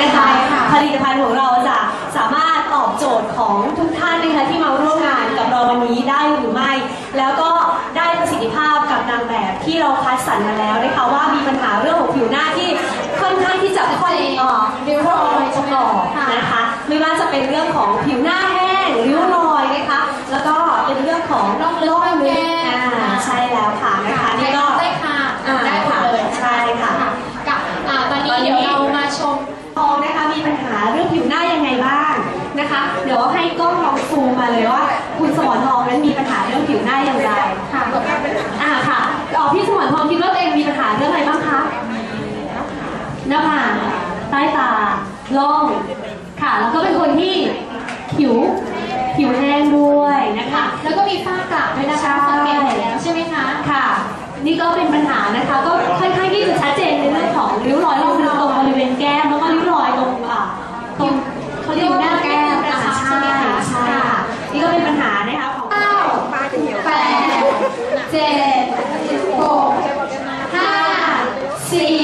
นะคะใช่ค่ะผลิตภัณฑ์ของเราจะสามารถตอบโจทย์ของทุกท่านนะคะที่มาร่วมงานกับเราวันนี้ได้หรือไม่ แล้วก็ได้ประสิทธิภาพกับนางแบบที่เราคัดสรรมาแล้วนะคะว่ามีปัญหาเรื่องของผิวหน้าที่ค่อนข้างที่จะค่อยเอ่อริ้วรอยประกอบนะคะ ไม่ว่าจะเป็นเรื่องของผิวหน้าแห้งริ้วรอย นะคะ เดี๋ยวให้กล้องลองซูมมาเลยว่า คุณสมรทองนั้นมีปัญหาเรื่องผิวหน้าอย่างไรค่ะอ่าค่ะอ๋อพี่สมรทองคิดว่าตัวเองมีปัญหาเรื่องอะไรบ้างคะหน้าผากใต้ตาล่องค่ะ แล้วก็เป็นคนที่ผิวผิวแห้งด้วยนะคะ แล้วก็มีฝ้ากระด้วยนะคะใช่สังเกตเห็นแล้วใช่ไหมคะ ค่ะ นี่ก็เป็นปัญหานะคะ เจ็ดหกห้าสี่